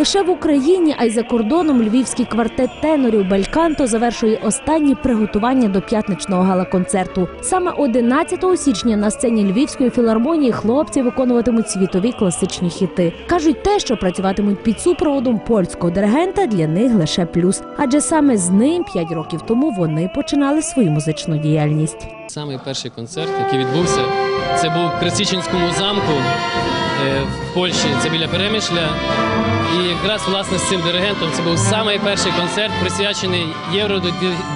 Лише в Україні, а й за кордоном львівський квартет тенорів Бельканто завершує останні приготування до п'ятничного гала-концерту. Саме 11 січня на сцені Львівської філармонії хлопці виконуватимуть світові класичні хіти. кажуть, те, що працюватимуть під супроводом польського диригента, для них лише плюс, адже саме з ним 5 років тому вони починали свою музичну діяльність. Самий перший концерт, який відбувся, це був в Красичинському замку в Польщі, це біля Перемишля. І якраз власне з цим диригентом це був самий перший концерт, присвячений Євро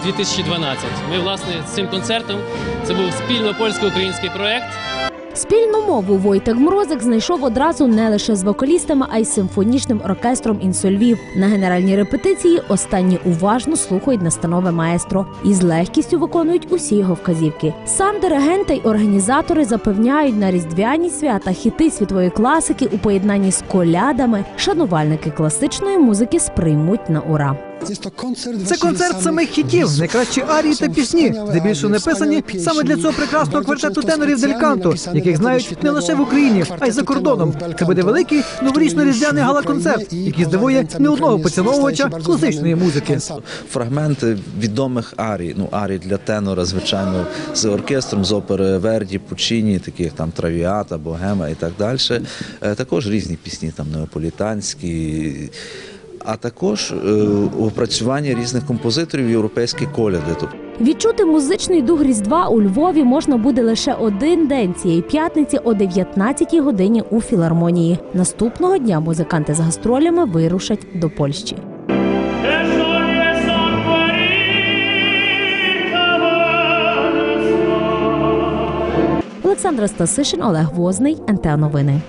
2012. Ми власне з цим концертом це був спільно польсько-український проект. Спільну мову Войтек Морозик знайшов одразу не лише з вокалістами, а й симфонічним оркестром «Інсольвів». На генеральній репетиції останні уважно слухають настанови маестро і з легкістю виконують усі його вказівки. Сам диригент та й організатори запевняють на різдвяні свята хіти світової класики у поєднанні з колядами. Шанувальники класичної музики сприймуть на ура. Це концерт самих хітів, найкращі арії та пісні, здебільшого написані саме для цього прекрасного квартету тенорів Дель яких знають не лише в Україні, а й за кордоном. Це буде великий новорічно-різдвяний гала-концерт, який здивує не одного поціновувача класичної музики. фрагменти відомих арій. Ну, арій для тенора, звичайно, з оркестром, з опери Верді, Пучині, таких там Травіата, Богема і так далі. Е, Також різні пісні, там неаполітанські. А також е, опрацювання різних композиторів європейські коляди. Відчути музичний дух Різдва у Львові можна буде лише один день цієї п'ятниці о 19-й годині у філармонії. Наступного дня музиканти з гастролями вирушать до Польщі. Олександра Стасишин, Олег Возний, НТА Новини.